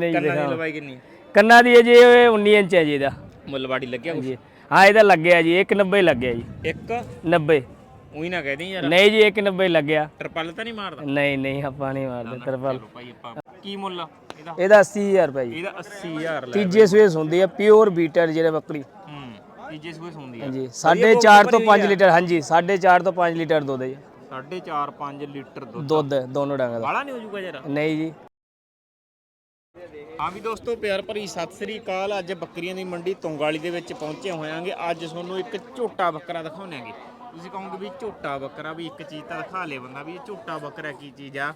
ਨਹੀਂ ਕੰਨਾਂ ਦੀ ਦਿਖਾਓ। ਲਵਾਈ ਕਿੰਨੀ? ਕੰਨਾਂ ਦੀ ਹੈ ਜੀ ਇਹ 19 ਇੰਚ ਹੈ ਜੀ ਇਹਦਾ। ਮੁੱਲਵਾੜੀ ਲੱਗਿਆ ਕੁਛ? ਜੀ ਹਾਂ ਇਹਦਾ ਲੱਗਿਆ ਜੀ 190 ਲੱਗਿਆ ਜੀ। ਇੱਕ? 90 ਉਹੀ ਨਾ ਕਹਿ ਯਾਰ। ਨਹੀਂ ਜੀ 190 ਲੱਗਿਆ। ਟਰਪਲ ਤਾਂ ਨਹੀਂ ਮਾਰਦਾ? ਨਹੀਂ ਨਹੀਂ ਆਪਾਂ ਨਹੀਂ ਮਾਰਦੇ ਤਰਪਲ। ਚਲੋ ਭਾਈ ਆਪਾਂ ਕੀ ਮੁੱਲ ਇਹਦਾ? ਇਹਦਾ 80000 ਰੁਪਏ ਜੀ। ਇਹਦਾ 80000 ਲੈ ਤੀਜੇ ਸਵੇਸ ਹੁੰਦੀ ਹੈ ਪਿਓਰ ਬੀਟਰ ਜਿਹੜੇ ਬੱਕਰੀ। ਹੂੰ ਤੀਜੇ ਸੂਏ ਹੁੰਦੀ ਆ। ਹਾਂਜੀ 4.5 ਤੋਂ 5 ਲੀਟਰ ਹਾਂਜੀ 4.5 ਤੋਂ 5 ਲੀਟਰ ਦੁੱਧ ਹੈ ਜੀ। 4.5 5 ਲੀਟਰ ਦੁੱਧ ਦੁੱਧ ਦੋਨੋਂ ਡੰਗ ਦਾ। ਬਾਲਾ ਨਹੀਂ ਹੋ ਜਾਊਗਾ ਯਾਰ ਨਹੀਂ ਜੀ। ਹਾਂ ਵੀ ਦੋਸਤੋ, ਪਿਆਰ ਭਰੀ ਸਤਿ ਸ੍ਰੀ ਅਕਾਲ। ਅੱਜ ਬੱਕਰੀਆਂ ਦੀ ਮੰਡੀ ਤੁੰਗਾਲੀ ਦੇ ਵਿੱਚ ਪਹੁੰਚੇ ਹੋਇਆਂਗੇ। ਅੱਜ ਤੁਹਾਨੂੰ ਇੱਕ ਝੋਟਾ ਬੱਕਰਾ ਦਿਖਾਉਣਾਂਗੇ ਤੁਸੀਂ ਕਹੋਗੇ ਵੀ ਝੋਟਾ ਬੱਕਰਾ, ਵੀ ਇੱਕ ਚੀਜ਼ ਤਾਂ ਦਿਖਾ ਲੇ ਬੰਦਾ ਵੀ ਇਹ ਝੋਟਾ ਬੱਕਰਾ ਕੀ ਚੀਜ਼ ਆ?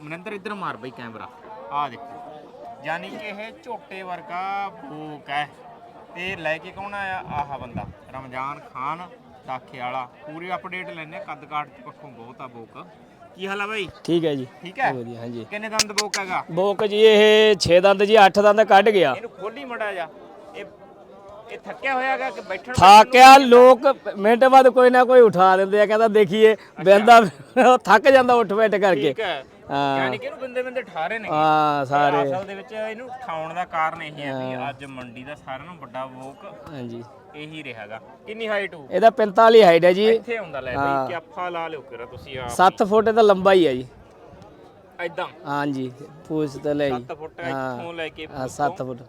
ਮਨਿੰਦਰ, ਇੱਧਰ ਮਾਰ ਬਈ ਕੈਮਰਾ। ਆਹ ਦੇਖੋ। ਯਾਨੀ ਕਿ ਇਹ ਝੋਟੇ ਵਰਗਾ ਬੋਕ ਹੈ। ਤੇ ਲੈ ਕੇ ਕੌਣ ਆਇਆ? ਆਹ ਬੰਦਾ, ਰਮਜ਼ਾਨ ਖਾਨ। ਦਾਖੇ ਵਾਲਾ। ਪੂਰੀ ਅਪਡੇਟ ਲੈਣੇ ਕੱਦ ਕਾਠ ਪੱਖੋਂ ਬਹੁਤ ਆ ਬੋਕ। ਕੀ ਹਾਲ ਆ ਬਾਈ? ਠੀਕ ਹੈ ਜੀ। ਠੀਕ ਹੈ? ਵਧੀਆ ਹਾਂਜੀ। ਕਿੰਨੇ ਦੰਦ ਬੋਕ ਹੈਗਾ? ਬੋਕ ਜੀ ਇਹ 6 ਦੰਦ ਜੀ 8 ਦੰਦ ਕੱਢ ਗਿਆ। ਇਹਨੂੰ ਖੋਲੀ ਮੜਾ ਜਾ। ਇਹ ਇਹ ਥੱਕਿਆ ਹੋਇਆਗਾ ਕਿ ਬੈਠਣ ਥਾਕਿਆ ਲੋਕ ਮਿੰਟ ਬਾਅਦ ਕੋਈ ਨਾ ਕੋਈ ਉਠਾ ਦਿੰਦੇ ਆ ਕਹਿੰਦਾ ਦੇਖੀਏ ਉਹ ਥੱਕ ਜਾਂਦਾ ਉੱਠ ਬੈਠ ਕਰਕੇ। ਠੀਕ ਹੈ। ਯਾਨੀ ਕਿ ਇਹਨੂੰ ਬੰਦੇ ਬੰਦੇ ਠਾਰੇ ਨੇ। ਹਾਂ ਸਾਰੇ ਅਸਲ ਦੇ ਵਿੱਚ ਇਹਨੂੰ ਠਾਉਣ ਦਾ ਕਾਰਨ ਇਹ ਹੈ ਵੀ ਅੱਜ ਮੰਡੀ ਦਾ ਸਾਰਿਆਂ ਨੂੰ ਵੱਡਾ ਵੋਕ ਹਾਂਜੀ। ਇਹੀ ਰਿਹਾਗਾ। ਕਿੰਨੀ ਹਾਈਟ ਹੋ ਇਹਦਾ 45 ਹਾਈਟ ਹੈ ਜੀ। ਇੱਥੇ ਹੁੰਦਾ ਲੈ ਬਈ ਕਿ ਆਪਾਂ ਲਾ ਲਿਓ ਕਿਰਾ ਤੁਸੀਂ ਆ 7 ਫੁੱਟ ਦਾ ਲੰਬਾਈ ਹੈ ਜੀ। ਐਦਾਂ ਹਾਂਜੀ ਪੂਛ ਤੇ ਲੈ ਜੀ। 7 ਫੁੱਟ ਇੱਥੋਂ ਲੈ ਕੇ ਹਾਂ 7 ਫੁੱਟ।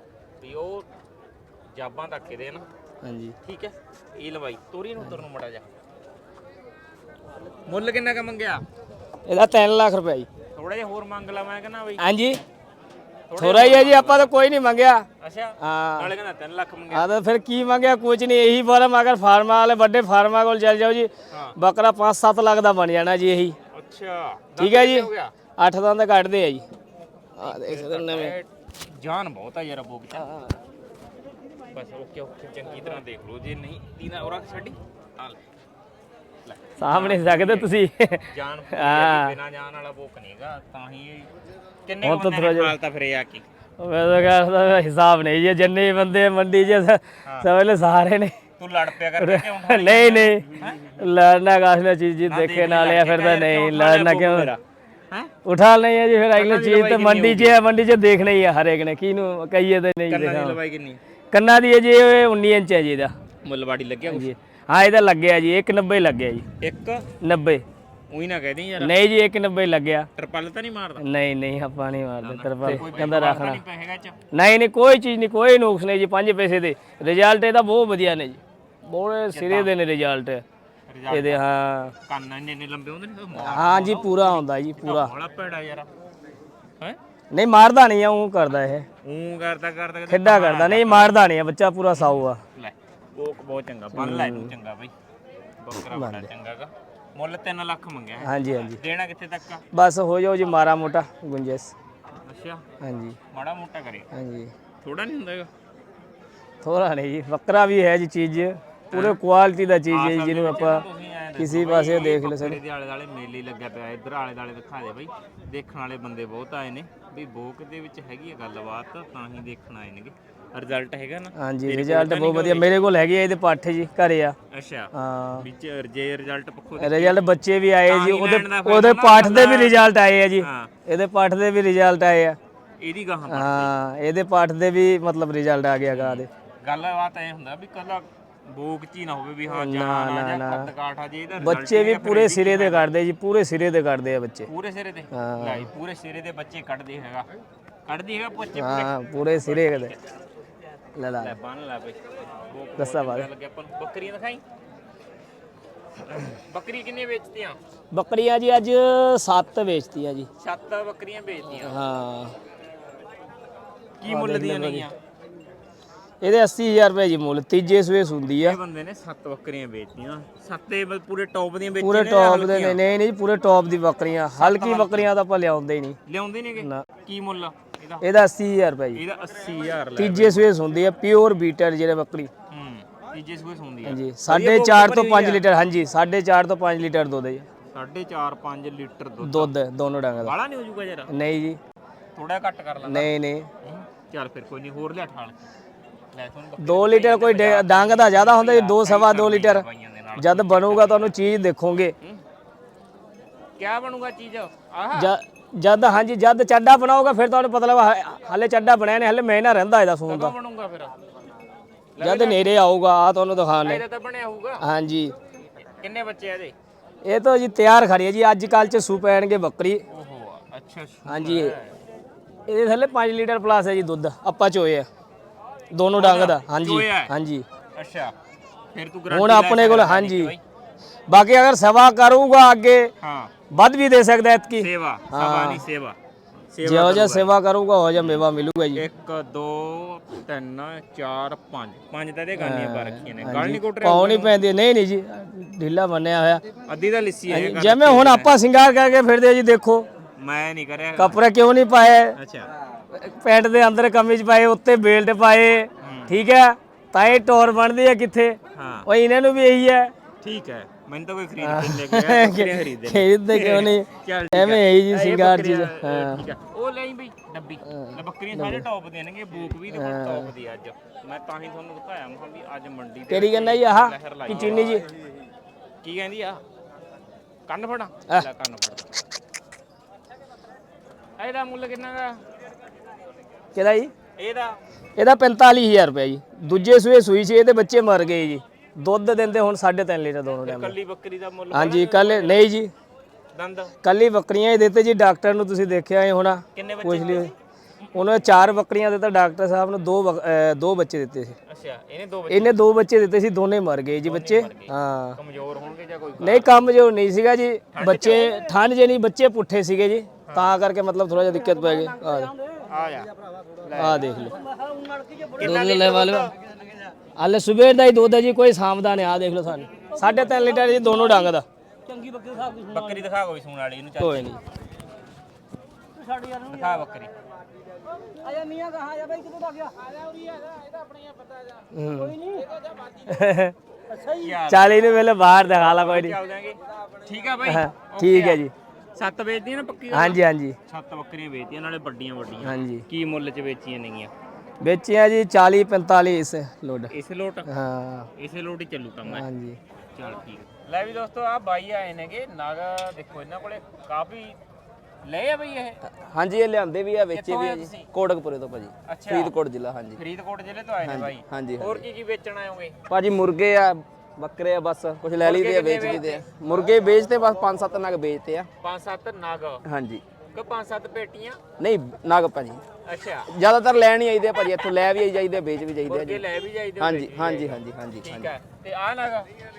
ਜਾਬਾਂ ਤੱਕ ਇਹਦੇ ਨਾ। ਹਾਂਜੀ। ਠੀਕ ਹੈ? ਇਹ ਲਵਾਈ। ਤੋਰੀ ਨੂੰ ਉਧਰ ਨੂੰ ਮੜਾ ਜਾ। ਮੁੱਲ ਕਿੰਨਾ ਕ ਮੰਗਿਆ? ਇਹਦਾ 3 ਲੱਖ ਰੁਪਏ ਜੀ। ਥੋੜਾ ਜਿਹਾ ਹੋਰ ਮੰਗ ਲਾ ਮੈਂ ਕਹਿੰਦਾ ਬਈ। ਹਾਂਜੀ। ਥੋੜਾ ਹੀ ਹੈ ਜੀ ਆਪਾਂ ਤਾਂ ਕੋਈ ਨਹੀਂ ਮੰਗਿਆ। ਅੱਛਾ। ਹਾਂ। ਨਾਲੇ ਕਹਿੰਦਾ 3 ਲੱਖ ਮੰਗਿਆ। ਤਾਂ ਫਿਰ ਕੀ ਮੰਗਿਆ ਕੁਝ ਨਹੀਂ ਇਹੀ ਫਾਰਮ ਅਗਰ ਫਾਰਮਾਂ ਵਾਲੇ ਵੱਡੇ ਫਾਰਮਾਂ ਕੋਲ ਚੱਲ ਜਾਓ ਜੀ ਹਾਂ। ਬੱਕਰਾ 5-7 ਲੱਖ ਦਾ ਬਣ ਜਾਣਾ ਜੀ ਇਹੀ। ਅੱਛਾ। ਠੀਕ ਹੈ ਜੀ? ਹੋ ਗਿਆ। 8 ਦੰਦ ਕੱਢਦੇ ਆ ਜੀ। ਆ ਦੇਖ ਸਕਦੇ ਹੋ ਨਵੇਂ। ਜਾਨ ਬਹੁਤ ਆ ਯਾਰ ਚ। ਬਸ ਓਕੇ ਓਕੇ ਚੰਗੀ ਤਰ੍ਹਾਂ ਦੇਖ ਲਓ ਜੇ ਨਹੀਂ ਤੀਨਾ ਔਰਾ ਛੱਡੀ ਆ ਲੈ। ਲੈ। ਸਾਹਮਣੇ ਸਕਦੇ ਤੁਸੀਂ ਜਾਨ ਹਾਂ। ਬਿਨਾ ਜਾਨ ਵਾਲਾ ਬੋਕ ਨਹੀਂਗਾ ਤਾਂ ਹੀ ਇਹ ਕਿੰਨੇ ਬੰਦੇ ਨੇ ਪਾਲਤਾ ਫਿਰ ਇਹ ਆ ਕੀ। ਮੈਂ ਤਾਂ ਕਹਿੰਦਾ ਹਿਸਾਬ ਨਹੀਂ ਜੀ ਜਿੰਨੇ ਬੰਦੇ ਮੰਡੀ 'ਚ ਸ- ਲੈ ਸਾਰੇ ਨੇ। ਤੂੰ ਲੜ ਪਿਆ ਕਰਕੇ ਕਿਉਂ ਨਹੀਂ ਨਹੀਂ। ਲੜਨਾ ਕਾਸਨਾ ਚੀਜ਼ ਜੀ ਦੇਖੇ ਨਾਲ ਆ ਫਿਰ ਤਾਂ ਨਹੀਂ ਲੜਨਾ ਕਿਉਂ ਹੈ? ਉਠਾ ਹੈ ਜੀ ਫਿਰ ਅਗਲੀ ਚੀਜ਼ ਤੇ ਮੰਡੀ 'ਚ ਹੈ ਮੰਡੀ 'ਚ ਦੇਖਣਾ ਹੀ ਹੈ ਹਰੇਕ ਨੇ ਕਿਹਨੂੰ ਕਹੀਏ ਤੇ ਨਹੀਂ ਕੰਨਾਂ ਦੀ ਦੇਖਾ ਲਵਾਈ ਕਿੰਨੀ? ਕੰਨਾਂ ਦੀ ਹੈ ਜੀ ਇਹ 19 ਇੰਚ ਹੈ ਜੀ ਇਹਦਾ। ਮੁੱਲਵਾੜੀ ਲੱਗਿਆ ਕੁਛ? ਜੀ ਹਾਂ ਇਹਦਾ ਲੱਗਿਆ ਜੀ 190 ਲੱਗਿਆ ਜੀ। ਇੱਕ? 90 ਉਹੀ ਨਾ ਕਹਿ ਦੀ ਯਾਰ। ਨਹੀਂ ਜੀ 190 ਲੱਗਿਆ। ਟਰਪਲ ਤਾਂ ਨਹੀਂ ਮਾਰਦਾ? ਨਹੀਂ ਨਹੀਂ ਆਪਾਂ ਨਹੀਂ ਮਾਰਦੇ ਤਰਪਲ। ਕਹਿੰਦਾ ਰੱਖਣਾ ਨਹੀਂ ਪੈਗਾ ਚ ਨਹੀਂ ਨਹੀਂ ਕੋਈ ਚੀਜ਼ ਨਹੀਂ ਕੋਈ ਨੁਕਸ ਨਹੀਂ ਜੀ 5 ਪੈਸੇ ਦੇ। ਰਿਜ਼ਲਟ ਇਹਦਾ ਬਹੁਤ ਵਧੀਆ ਨੇ ਜੀ। ਬਹੁਤ ਸਿਰੇ ਦੇ ਨੇ ਰਿਜ਼ਲਟ। ਇਹਦੇ ਹਾਂ। ਕੰਨ ਇੰਨੇ ਇੰਨੇ ਲੰਬੇ ਹੁੰਦੇ ਨੇ ਹਾਂ ਜੀ ਪੂਰਾ ਹੁੰਦਾ ਜੀ ਪੂਰਾ। ਭੈੜਾ ਯਾਰ। ਹੈ? ਨਹੀਂ ਮਾਰਦਾ ਨਹੀਂ ਆ ਉਹ ਕਰਦਾ ਇਹ। ਉਹ ਕਰਦਾ ਕਰਦਾ ਖੇਡਾ ਕਰਦਾ ਨਹੀਂ ਮਾਰਦਾ ਨਹੀਂ ਆ ਬੱਚਾ ਪੂਰਾ ਸਾਊ ਆ। ਲੈ ਉਹ ਬਹੁਤ ਚੰਗਾ ਬੰਨ ਲੈ ਇਹਨੂੰ ਚੰਗਾ ਬਈ। ਬੱਕਰਾ ਬੜਾ ਚੰਗਾ ਗਾ। ਮੁੱਲ 3 ਲੱਖ ਮੰਗਿਆ ਹੈ। ਹਾਂਜੀ ਹਾਂਜੀ। ਦੇਣਾ ਕਿੱਥੇ ਤੱਕ ਆ? ਬਸ ਹੋ ਜਾਓ ਜੀ ਮਾਰਾ ਮੋਟਾ ਗੁੰਜੈਸ। ਅੱਛਾ। ਹਾਂਜੀ। ਮਾੜਾ ਮੋਟਾ ਕਰੇ ਹਾਂਜੀ। ਥੋੜਾ ਨਹੀਂ ਹੁੰਦਾ ਹੈਗਾ? ਥੋੜਾ ਨਹੀਂ ਜੀ ਬੱਕਰਾ ਵੀ ਹੈ ਜੀ ਚੀਜ਼। ਪੂਰੇ ਕੁਆਲਿਟੀ ਦਾ ਚੀਜ਼ ਹੈ ਜੀ ਜਿਹਨੂੰ ਆਪਾਂ ਕਿਸੇ ਪਾਸੇ ਦੇਖ ਲਓ ਬੱਕਰੇ ਦੇ ਆਲੇ ਦਾਲੇ ਮੇਲੇ ਹੀ ਲੱਗਿਆ ਪਿਆ ਇੱਧਰ ਆਲੇ ਦਾਲੇ ਦਿਖਾ ਦੇ ਬਈ। ਦੇਖਣ ਵਾਲੇ ਬੰਦੇ ਬਹੁਤ ਆਏ ਨੇ। ਵੀ ਬੋਕ ਦੇ ਵਿੱਚ ਹੈਗੀ ਆ ਗੱਲਬਾਤ ਤਾਂ ਹੀ ਦੇਖਣ ਆਏ ਨੇਗੇ। ਰਿਜ਼ਲਟ ਹੈਗਾ ਨਾ? ਹਾਂਜੀ ਰਿਜ਼ਲਟ ਬਹੁਤ ਵਧੀਆ। ਮੇਰੇ ਕੋਲ ਹੈਗੇ ਆ ਇਹਦੇ ਪੱਠ ਜੀ ਘਰੇ ਆ। ਅੱਛਾ ਹਾਂ। ਵਿੱਚ ਜੇ ਰਿਜ਼ਲਟ ਪੱਖੋਂ ਰਿਜ਼ਲਟ ਬੱਚੇ ਵੀ ਆਏ ਜੀ ਉਹਦੇ ਉਹਦੇ ਪਾਠ ਦੇ ਵੀ ਰਿਜ਼ਲਟ ਆਏ ਆ ਜੀ। ਇਹਦੇ ਪਾਠ ਦੇ ਵੀ ਰਿਜ਼ਲਟ ਆਏ ਆ। ਇਹਦੀ ਗਾਹਾਂ ਹਾਂ ਇਹਦੇ ਪਾਠ ਦੇ ਵੀ ਮਤਲਬ ਰਿਜ਼ਲਟ ਆ ਗਿਆ ਗਾ ਦੇ। ਗੱਲਬਾਤ ਐ ਹੁੰਦਾ ਵੀ ਕੱਲਾ ਬੋਕ ਹੀ ਨਾ ਹੋਵੇ ਵੀ ਹਾਂ ਜਾਨ ਆ ਜਾਂ ਖੱਤ ਕਾਠ ਆ ਜੇ ਇਹਦਾ ਬੱਚੇ ਵੀ ਪੂਰੇ ਸਿਰੇ ਦੇ ਕੱਢਦੇ ਜੀ ਪੂਰੇ ਸਿਰੇ ਦੇ ਕੱਢਦੇ ਆ ਬੱਚੇ। ਪੂਰੇ ਸਿਰੇ ਤੇ ਹਾਂ। ਲੈ ਜੀ, ਪੂਰੇ ਸਿਰੇ ਦੇ ਬੱਚੇ ਕੱਢਦੇ ਹੈਗਾ। ਕੱਢਦੀ ਹੈਗਾ ਬੱਚੇ ਹਾਂ ਪੂਰੇ ਸਿਰੇ ਦੇ। ਲੈ ਲਾ। ਬੰਨ ਲੈ ਬਈ। ਦੱਸਾਂ ਬਾਅਦ। ਲੱਗੇ ਆਪਾਂ ਨੂੰ। ਬੱਕਰੀਆਂ ਦਿਖਾਈ? ਬੱਕਰੀ ਕਿੰਨੇ ਵੇਚਤੀਆਂ? ਬੱਕਰੀਆਂ ਜੀ ਅੱਜ 7 ਵੇਚਤੀਆਂ ਜੀ। ਸੱਤ ਬੱਕਰੀਆਂ ਵੇਚਤੀਆਂ। ਹਾਂ। ਕੀ ਮੁੱਲ ਦੀਆਂ ਨੇਗੀਆਂ ਇਹਦੇ 80000 ਰੁਪਏ ਜੀ ਮੁੱਲ ਤੀਜੇ ਸਵੇ ਹੁੰਦੀ ਆ। ਇਹ ਬੰਦੇ ਨੇ ਸੱਤ ਬੱਕਰੀਆਂ ਵੇਚਤੀਆਂ। ਸੱਤੇ ਪੂਰੇ ਟੌਪ ਦੀਆਂ ਵੇਚੀਆਂ ਪੂਰੇ ਟੌਪ ਦੇ ਨੇ ਨਹੀਂ ਨਹੀਂ ਪੂਰੇ ਟੌਪ ਦੀ ਬੱਕਰੀਆਂ। ਹਲਕੀ ਬੱਕਰੀਆਂ। ਤਾਂ ਆਪਾਂ ਲਿਆਉਂਦੇ ਹੀ ਨਹੀਂ। ਲਿਆਉਂਦੇ ਨੇਗੇ ਨਾ। ਕੀ ਮੁੱਲ ਇਹਦਾ? ਇਹਦਾ 80000 ਰੁਪਏ ਜੀ। ਇਹਦਾ 80000 ਲੈ ਤੀਜੇ ਸਵੇ ਹੁੰਦੀ ਆ ਪਿਓਰ ਬੀਟਰ ਜਿਹੜੇ ਬੱਕਰੀ। ਹੂੰ ਤੀਜੇ ਆ। ਹਾਂਜੀ 4.5 ਤੋਂ 5 ਲੀਟਰ ਹਾਂਜੀ 4.5 ਤੋਂ 5 ਲੀਟਰ ਦੁੱਧ ਜੀ। 4.5 5 ਲੀਟਰ ਦੁੱਧ ਦੁੱਧ ਦੋਨੋਂ ਡੰਗ ਦਾ। ਬਾਲਾ ਨਹੀਂ ਹੋ ਜਾਊਗਾ ਯਾਰ ਨਹੀਂ ਜੀ। ਥੋੜਾ ਘੱਟ ਕਰ ਲੈਂਦਾ। ਨਹੀਂ ਨਹੀਂ। ਚੱਲ ਫਿਰ ਕੋਈ ਨਹੀਂ ਹੋਰ ਲਿਆ ਠਾਲ। ਲੈ ਤੁਹਾਨੂੰ 2 ਲੀਟਰ ਕੋਈ ਡੇ- ਡੰਗ ਦਾ ਜ਼ਿਆਦਾ ਹੁੰਦਾ ਜੀ 2 ਸਵਾ 2 ਲੀਟਰ। ਬਾਈਆਂ ਦੇ ਨਾਲ। ਜਦ ਬਣੂਗਾ ਤੁਹਾਨੂੰ ਚੀਜ਼ ਦੇਖੋਗੇ। ਕਿਆ ਬਣੂਗਾ ਚੀਜ਼? ਆਹ। ਜ- ਜਦ ਹਾਂਜੀ ਜਦ ਚੱਡਾ ਬਣਾਓਗਾ ਫਿਰ ਤੁਹਾਨੂੰ ਪਤਾ ਲੱਗਾ ਹਾਲੇ ਚੱਡਾ ਬਣਿਆ ਨੇ ਹਾਲੇ ਮਹੀਨਾ ਰਹਿੰਦਾ ਇਹਦਾ ਸੂਣ ਦਾ। ਕਦੋਂ ਬਣੂਗਾ ਫਿਰ? ਜਦ ਨੇੜੇ ਆਊਗਾ ਆ ਤੁਹਾਨੂੰ ਦਿਖਾਣੇ ਇਹਦਾ ਤਾਂ ਬਣਿਆ ਹੋਊਗਾ। ਹਾਂਜੀ। ਕਿੰਨੇ ਬੱਚੇ ਆ ਇਹਦੇ? ਇਹ ਤਾਂ ਜੀ ਤਿਆਰ ਖੜੀ ਹੈ ਜੀ ਅੱਜ ਕੱਲ ਚ ਸੂ ਪੈਣਗੇ ਬੱਕਰੀ। ਓਹੋ ਅੱਛਾ ਅੱਛਾ। ਹਾਂਜੀ। ਇਹਦੇ ਥੱਲੇ 5 ਲੀਟਰ ਪਲੱਸ ਹੈ ਜੀ ਦੁੱਧ ਆਪਾਂ ਚੋਏ ਆ। ਦੋਨੋਂ ਡੰਗ ਦਾ ਹਾਂਜੀ ਚੋਇਆ ਹੈ? ਹਾਂਜੀ। ਅੱਛਾ ਫਿਰ ਤੂੰ ਹੁਣ ਗਰੰਟੀ ਆਪਣੇ ਕੋਲ ਹਾਂਜੀ। ਬਾਕੀ ਅਗਰ ਸੇਵਾ ਕਰੂਗਾ ਅੱਗੇ ਹਾਂ। ਵੱਧ ਵੀ ਦੇ ਸਕਦਾ ਐਤਕੀ। ਸੇਵਾ ਸਭਾ ਨਹੀਂ ਸੇਵਾ। ਜਿਹੋ ਜਿਹਾ ਸੇਵਾ ਕਰੂਗਾ ਹੋ ਜਾ ਮੇਵਾ ਮਿਲੂਗਾ ਜੀ। 1 2 3 4 5 ਪੰਜ ਤਾਂ ਇਹਦੇ ਗਾਨੀਆਂ ਪਾ ਰੱਖੀਆਂ ਨੇ। ਗਾਲ ਨਹੀਂ ਕੁੱਟ ਪਾਉਣੀ ਪੈਂਦੀ ਨਹੀਂ ਨਹੀਂ ਜੀ ਢਿੱਲਾ ਬੰਨਿਆ ਹੋਇਆ। ਅੱਧੀ ਤਾਂ ਲਿੱਸੀ ਹੈ ਗੱਲ। ਜਿਵੇਂ ਹੁਣ ਆਪਾਂ ਸਿੰਗਾਰ ਕਰਕੇ ਫਿਰਦੇ ਜੀ ਦੇਖੋ। ਮੈਂ ਨਹੀਂ ਕਰਿਆ। ਕੱਪੜੇ ਕਿਉਂ ਨਹੀਂ ਪਾਏ? ਅੱਛਾ। ਪੈਂਟ ਦੇ ਅੰਦਰ ਕਮੀਜ਼ ਪਾਏ ਉੱਤੇ ਬੇਲਟ ਪਾਏ ਠੀਕ ਹੈ? ਤਾਂ ਇਹ ਟੌਰ ਬਣਦੀ ਹੈ ਕਿੱਥੇ? ਹਾਂ। ਉਹ ਇਹਨਾਂ ਨੂੰ ਵੀ ਇਹੀ ਹੈ। ਠੀਕ ਹੈ। ਮੈਨੂੰ ਤਾਂ ਕੋਈ ਖਰੀਦ ਕੇ ਲੈ ਕੇ ਗਿਆ ਬੱਕਰੀਆਂ ਖਰੀਦੇ ਨੇ। ਖਰੀਦਦੇ ਕਿਉਂ ਨਹੀਂ? ਐਵੇਂ ਇਹੀ ਜੀ ਸਿੰਗਾਰ ਚੀਜ਼ ਹਾਂ। ਠੀਕ ਹੈ। ਉਹ ਲਈ ਬਈ ਡੱਬੀ। ਲੈ ਬੱਕਰੀਆਂ ਸਾਰੇ ਟੌਪ ਦੀਆਂ ਨੇਗੇ ਬੂਕ ਵੀ ਤੇ ਟੌਪ ਦੀ ਅੱਜ। ਮੈਂ ਤਾਂ ਹੀ ਤੁਹਾਨੂੰ ਦਿਖਾਇਆ ਮੈਂ ਵੀ ਅੱਜ ਮੰਡੀ ਤੇ ਕਿਹੜੀ ਕਹਿੰਦਾ ਜੀ ਆਹ ਕੀ ਚੀਨੀ ਜੀ। ਕੀ ਕਹਿੰਦੀ ਆ? ਕੰਨ ਫੜਾ। ਲੈ ਕੰਨ ਫੜ। ਇਹਦਾ ਮੁੱਲ ਕਿੰਨਾ ਦਾ? ਕਿਹਦਾ ਜੀ? ਇਹਦਾ। ਇਹਦਾ 45000 ਰੁਪਏ ਜੀ। ਦੂਜੇ ਸੂਏ ਸੂਈ ਸੀ ਇਹਦੇ ਬੱਚੇ ਮਰ ਗਏ ਜੀ। ਦੁੱਧ ਦਿੰਦੇ ਹੁਣ 3.5 ਲੀਟਰ ਦੋਨੋਂ ਟਾਈਮ ਕੱਲੀ ਬੱਕਰੀ ਦਾ ਮੁੱਲ ਹਾਂਜੀ ਕੱਲ ਨਹੀਂ ਜੀ। ਦੰਦ? ਕੱਲੀ ਬੱਕਰੀਆਂ ਹੀ ਦਿੱਤੇ ਜੀ ਡਾਕਟਰ ਨੂੰ ਤੁਸੀਂ ਦੇਖਿਆ ਹੀ ਹੋਣਾ। ਕਿੰਨੇ ਪੁੱਛ ਬੱਚੇ ਲਿਓ ਉਹਨੇ ਚਾਰ ਬੱਕਰੀਆਂ ਦਿੱਤਾ ਡਾਕਟਰ ਸਾਹਿਬ ਨੂੰ ਦੋ ਦੋ ਬੱਚੇ ਦਿੱਤੇ ਸੀ। ਅੱਛਾ ਇਹਨੇ ਦੋ ਬੱਚੇ ਇਹਨੇ ਦੋ ਬੱਚੇ ਦਿੱਤੇ ਸੀ ਦੋਨੇ ਮਰ ਗਏ ਜੀ ਬੱਚੇ। ਹਾਂ। ਕਮਜ਼ੋਰ ਹੋਣਗੇ ਜਾਂ ਕੋਈ ਨਹੀਂ ਕੰਮ ਜੋ ਨਹੀਂ ਸੀਗਾ ਜੀ। ਬੱਚੇ ਠੰਡ ਜੇ ਨਹੀਂ ਬੱਚੇ ਪੁੱਠੇ ਸੀਗੇ ਜੀ। ਤਾਂ ਕਰਕੇ ਮਤਲਬ ਥੋੜਾ ਜਿਹਾ ਦਿੱਕਤ ਪੈ ਗਈ। ਆ ਆ ਜਾ ਆ ਦੇਖ ਲਓ। ਦੁੱਧ ਲੈ ਵਾਲੇ। ਹਾਲੇ ਸਵੇਰ ਦਾ ਹੀ ਦੁੱਧ ਹੈ ਜੀ ਕੋਈ ਸਾਮਦਾਨ ਆ ਦੇਖ ਲਓ ਸਾਨੂੰ। 3.5 ਲੀਟਰ ਜੀ ਦੋਨੋਂ ਡੰਗ ਦਾ। ਬੱਕਰੀ ਦਿਖਾ ਕੋਈ ਸੂਣ ਵਾਲੀ। ਇਹਨੂੰ ਚੱਲ ਕੋਈ ਨਹੀਂ ਦਿਖਾ ਬੱਕਰੀ। ਯਾਰ ਚਾਲੀ। ਨੂੰ ਵੇਲੇ ਬਾਹਰ ਦਿਖਾ ਲਾ ਕੋਈ ਨਹੀਂ ਚੱਲ ਜਾਾਂਗੇ। ਠੀਕ ਆ ਬਾਈ। ਠੀਕ ਹੈ ਜੀ। ਸੱਤ ਵੇਚਦੀਆਂ ਨਾ ਪੱਕੀ ਹਾਂਜੀ ਹਾਂਜੀ। ਸੱਤ ਬੱਕਰੀਆਂ ਵੇਚਦੀਆਂ ਨਾਲੇ ਵੱਡੀਆਂ ਵੱਡੀਆਂ। ਹਾਂਜੀ। ਕੀ ਮੁੱਲ ਚ ਵੇਚੀਆਂ ਨੇਗੀਆਂ? ਵੇਚਿਆ ਜੀ 40 45 ਇਸ ਲੋਡ ਇਸੇ ਲੋਟ? ਹਾਂ। ਇਸੇ ਲੋਟ ਹੀ ਚੱਲੂ ਕੰਮ ਹੈ। ਹਾਂਜੀ। ਚਲ ਠੀਕ। ਲੈ ਵੀ ਦੋਸਤੋ ਆ ਬਾਈ ਆਏ ਨੇਗੇ ਨਾਗਾ ਦੇਖੋ ਇਹਨਾਂ ਕੋਲੇ ਕਾਫੀ ਲੈ ਆ ਬਈ ਇਹ? ਹਾਂਜੀ ਇਹ ਲਿਆਂਦੇ ਵੀ ਆ ਵੇਚੇ ਵੀ ਆਏ ਆ ਜੀ? ਕੋਟਕਪੁਰੇ ਤੋਂ ਭਾਜੀ। ਫਰੀਦਕੋਟ ਜ਼ਿਲ੍ਹਾ ਹਾਂਜੀ। ਫਰੀਦਕੋਟ ਜ਼ਿਲ੍ਹੇ ਤੋਂ ਆਏ ਨੇ ਬਾਈ। ਹਾਂਜੀ ਹੋਰ ਕੀ ਕੀ ਵੇਚਣ ਆਇਓਗੇ ਭਾਜੀ ਮੁਰਗੇ ਆ ਬੱਕਰੇ ਆ ਬਸ। ਕੁਝ ਲੈ ਲਈਦੇ ਆ ਵੇਚ ਲਈਦੇ ਆ। ਮੁਰਗੇ ਵੇਚਦੇ ਬਸ 5-7 ਨਗ ਵੇਚਦੇ ਆ। ਪੰਜ ਸੱਤ ਨਗ। ਹਾਂਜੀ। ਕਿ ਪੰਜ ਸੱਤ ਪੇਟੀਆਂ? ਨਹੀਂ ਨਗ ਭਾਜੀ। ਅੱਛਾ। ਜ਼ਿਆਦਾਤਰ ਲੈਣ ਹੀ ਆਈਦੇ ਆ ਭਾਜੀ ਇੱਥੋਂ ਲੈ ਵੀ ਆਈ ਜਾਈਦੇ ਆ ਵੇਚ ਵੀ ਜਾਈਦੇ ਆ ਇਹ ਜੀ। ਲੈ ਵੀ ਜਾਈਦੇ ਹਾਂਜੀ ਹਾਂਜੀ ਹਾਂਜੀ ਹਾਂਜੀ ਠੀਕ ਹੈ। ਤੇ ਆ ਨਗ?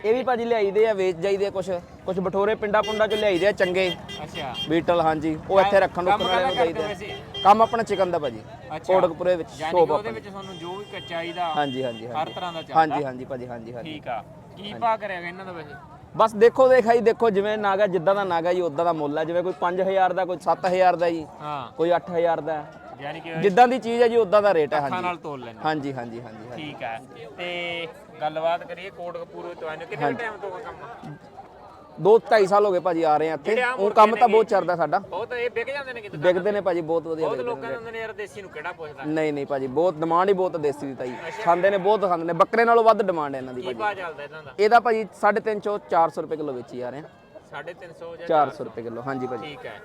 ਇਹ ਵੀ ਭਾਜੀ ਲਿਆਈਦੇ ਆ ਵੇਚ ਜਾਈਦੇ ਆ ਕੁਝ ਕੁਝ ਬਠੋਰੇ ਪਿੰਡਾ ਪੁੰਡਾ ਚ ਲਿਆਈਦੇ ਆ ਚੰਗੇ। ਅੱਛਾ। ਬੀਟਲ ਹਾਂਜੀ। ਉਹ ਇੱਥੇ ਰੱਖਣ ਨੂੰ ਕੰਮ ਵਾਲੇ ਵੈਸੇ ਕੰਮ ਆਪਣਾ ਚਿਕਨ ਦਾ ਭਾਜੀ। ਕੋਟਕਪੁਰੇ ਵਿੱਚ ਸ਼ੋਪ ਉਹਦੇ ਵਿੱਚ ਤੁਹਾਨੂੰ ਜੋ ਵੀ ਚਾਹੀਦਾ ਹਾਂਜੀ ਹਾਂਜੀ ਹਰ ਤਰ੍ਹਾਂ ਦਾ ਚਾਹੀਦਾ ਹਾਂਜੀ ਹਾਂਜੀ ਭਾਜੀ ਹਾਂਜੀ ਹਾਂਜੀ। ਠੀਕ ਆ। ਕੀ ਪਾ ਕਰਿਆਗਾ ਇਹਨਾਂ ਦਾ ਵੈਸੇ? ਬਸ ਦੇਖੋ ਦੇਖਾ ਜੀ ਦੇਖੋ ਜਿਵੇਂ ਨਾਗਾ ਜਿੱਦਾਂ ਦਾ ਨਾਗਾ ਜੀ ਉਦਾਂ ਦਾ ਮੁੱਲ ਹੈ ਜਿਵੇਂ ਕੋਈ 5000 ਦਾ ਕੋਈ 7000 ਦਾ ਜੀ ਹਾਂ। ਕੋਈ 8000 ਦਾ। ਯਾਨੀ ਕਿ ਜਿੱਦਾਂ ਦੀ ਚੀਜ਼ ਹੈ ਜੀ ਉਦਾਂ ਦਾ ਰੇਟ ਹੈ ਅੱਖਾਂ ਹਾਂਜੀ। ਨਾਲ ਤੋਲ ਲੈਣਾ ਹਾਂਜੀ ਹਾਂਜੀ ਹਾਂਜੀ ਹਾਂਜੀ। ਠੀਕ ਹੈ ਤੇ ਗੱਲਬਾਤ ਕਰੀਏ ਕੋਟਕਪੂਰੇ ਤੋਂ ਆਏ ਨੇ ਕਿੰਨੇ ਟਾਈਮ ਤੋਂ ਆ? ਕੰਮ ਦੋ ਢਾਈ ਸਾਲ ਹੋ ਗਏ ਭਾਜੀ ਆ ਰਹੇ ਆ ਇੱਥੇ। ਜਿਹੜੇ ਆਹ ਉਹ ਕੰਮ ਤਾਂ ਬਹੁਤ ਚੱਲਦਾ ਸਾਡਾ। ਬਹੁਤ ਇਹ ਵਿਕ ਜਾਂਦੇ ਨੇ ਕਿਤੇ ਵਿਕਦੇ ਨੇ ਭਾਜੀ ਬਹੁਤ ਵਧੀਆ ਬਹੁਤ ਵਿਕਦੇ ਲੋਕਾਂ ਦੇ ਹੁੰਦੇ ਨੇ ਯਾਰ ਦੇਸੀ ਨੂੰ ਕਿਹੜਾ ਪੁੱਛਦਾ। ਨੇ। ਨਹੀਂ ਨਹੀਂ ਭਾਜੀ ਬਹੁਤ ਡਿਮਾਂਡ ਹੀ ਬਹੁਤ ਦੇਸੀ ਦੀ ਤਾਂ ਜੀ ਖਾਂਦੇ ਨੇ ਬਹੁਤ ਖਾਂਦੇ ਨੇ। ਬੱਕਰੇ ਨਾਲੋਂ ਵੱਧ ਡਿਮਾਂਡ ਹੈ ਇਹਨਾਂ ਦੀ ਕੀ ਭਾਜੀ। ਭਾਅ ਚੱਲਦਾ ਇਹਨਾਂ ਦਾ? ਇਹਦਾ ਭਾਜੀ 350 400 ਰੁਪਏ ਕਿਲੋ ਵੇਚੀ ਜਾ ਰਹੇ ਆ 350 ਜਾਂ 400 ਰੁਪਏ ਕਿਲੋ ਹਾਂਜੀ ਭਾਜੀ। ਠੀਕ ਹੈ।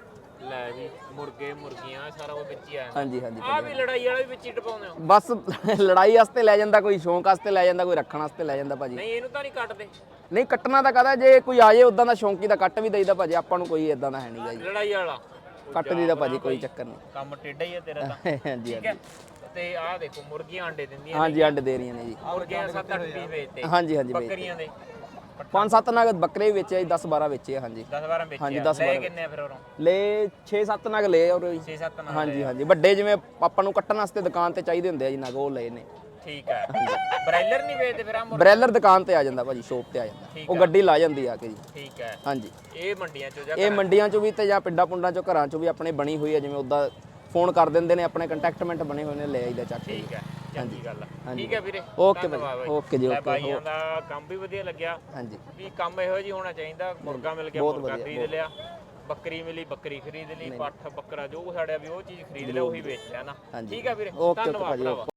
ਲੈ ਵੀ ਮੁਰਗੇ ਮੁਰਗੀਆਂ ਸਾਰਾ ਉਹ ਵਿੱਚ ਹੀ ਆਇਆ ਹਾਂਜੀ ਹਾਂਜੀ ਆ ਵੀ ਲੜਾਈ ਵਾਲਾ ਵੀ ਵਿੱਚ ਹੀ ਟਪਾਉਂਦੇ ਹੋ। ਬਸ ਲੜਾਈ ਵਾਸਤੇ ਲੈ ਜਾਂਦਾ ਕੋਈ ਸ਼ੌਂਕ ਵਾਸਤੇ ਲੈ ਜਾਂਦਾ ਕੋਈ ਰੱਖਣ ਵਾਸਤੇ ਲੈ ਜਾਂਦਾ ਭਾਜੀ। ਨਹੀਂ ਇਹਨੂੰ ਤਾਂ ਨਹੀਂ ਕੱਟਦੇ। ਨਹੀਂ ਕੱਟਣਾ ਤਾਂ ਕਹਦਾ ਜੇ ਕੋਈ ਆ ਜੇ ਉਦਾਂ ਦਾ ਸ਼ੌਂਕੀ ਦਾ ਕੱਟ ਵੀ ਦੇਈਦਾ ਭਾਜੀ ਆਪਾਂ ਨੂੰ ਕੋਈ ਇਦਾਂ ਦਾ ਹੈ ਨਹੀਂਗਾ ਜੀ। ਲੜਾਈ ਵਾਲਾ। ਕੱਟ ਦੀਦਾ ਭਾਜੀ ਕੋਈ ਚੱਕਰ ਨਹੀਂ। ਕੰਮ ਟੇਢਾ ਹੀ ਹੈ ਤੇਰਾ ਤਾਂ। ਹਾਂਜੀ ਠੀਕ ਹੈ। ਤੇ ਆਹ ਦੇਖੋ ਮੁਰਗੀਆਂ ਅੰਡੇ ਦਿੰਦੀਆਂ ਹਾਂਜੀ ਅੰਡ ਦੇ ਰਹੀਆਂ ਨੇ ਜੀ। ਮੁਰਗੀਆਂ 7-8 ਪੀਸ ਵੇਚਦੇ ਹਾਂਜੀ ਹਾਂਜੀ ਵੇਚ ਬੱਕਰੀਆਂ ਦੇ। ਪੰਜ ਸੱਤ ਨਗ ਬੱਕਰੇ ਵੇਚੇ ਜੀ 10 12 ਵੇਚੇ ਆ, ਹਾਂਜੀ। 10-12 ਵੇਚੇ ਹਾਂਜੀ, ਆ। ਦਸ ਲੈ ਬਾਰਾਂ। ਕਿੰਨੇ ਆ ਫਿਰ ਉਰੋਂ? ਲੈ 6 7 ਨਗ ਲਏ ਔਰ 6-7 ਨਾਲ ਹਾਂਜੀ ਹਾਂਜੀ। ਵੱਡੇ ਜਿਵੇਂ ਆਪਾਂ ਨੂੰ ਕੱਟਣ ਵਾਸਤੇ ਦੁਕਾਨ ਤੇ ਚਾਹੀਦੇ ਹੁੰਦੇ ਆ ਜੀ ਨਗ ਉਹ ਲਏ ਨੇ। ਠੀਕ ਹੈ ਬ੍ਰਾਇਲਰ ਨਹੀਂ ਵੇਚਦੇ ਫਿਰ ਆ ਮੁਰ ਬ੍ਰੈਲਰ ਦੁਕਾਨ ਤੇ ਆ ਜਾਂਦਾ ਭਾਜੀ ਸ਼ੋਪ ਤੇ ਆ ਜਾਂਦਾ। ਉਹ ਗੱਡੀ ਲਾ ਜਾਂਦੀ ਆ ਕੇ ਜੀ। ਠੀਕ ਹੈ ਹਾਂਜੀ। ਇਹ ਮੰਡੀਆਂ ਚੋਂ ਜਾ ਇਹ ਮੰਡੀਆਂ ਚੋਂ? ਵੀ ਤੇ ਜਾਂ ਪਿੰਡਾਂ ਪੁੰਡਾਂ ਚੋਂ ਘਰਾਂ ਚੋਂ ਵੀ ਆਪਣੇ ਬਣੀ ਹੋਈ ਹੈ ਜਿਵੇਂ ਉਦਾਂ ਫੋਨ ਕਰ ਦਿੰਦੇ ਨੇ ਆਪਣੇ ਕੰਟੈਕਟਮੈਂਟ ਬਣੇ ਹੋਏ ਨੇ ਲੈ ਆਈਦਾ ਚੱਕ ਕੇ। ਠੀਕ ਹੈ ਚੰਗੀ ਗੱਲ ਆ। ਠੀਕ ਹੈ ਵੀਰੇ। ਓਕੇ ਜੀ ਦਾ ਕੰਮ ਵੀ ਵਧੀਆ ਲੱਗਿਆ। ਹਾਂਜੀ। ਵੀ ਕੰਮ ਇਹੋ ਜਿਹੀ ਹੋਣਾ ਚਾਹੀਦਾ ਮੁਰਗਾ ਮਿਲ ਗਿਆ ਮੁਰਗਾ ਖਰੀਦ ਲਿਆ। ਬੱਕਰੀ ਮਿਲੀ ਬੱਕਰੀ ਖਰੀਦ ਲਈ ਪੱਠ ਬੱਕਰਾ ਜੋ ਸਾੜਿਆ ਵੀ ਉਹ ਚੀਜ਼ ਖਰੀਦ ਲਿਆ ਉਹੀ ਵੇਚ ਲਿਆ ਨਾ। ਠੀਕ ਹੈ ਵੀਰੇ ਧੰਨਵਾਦ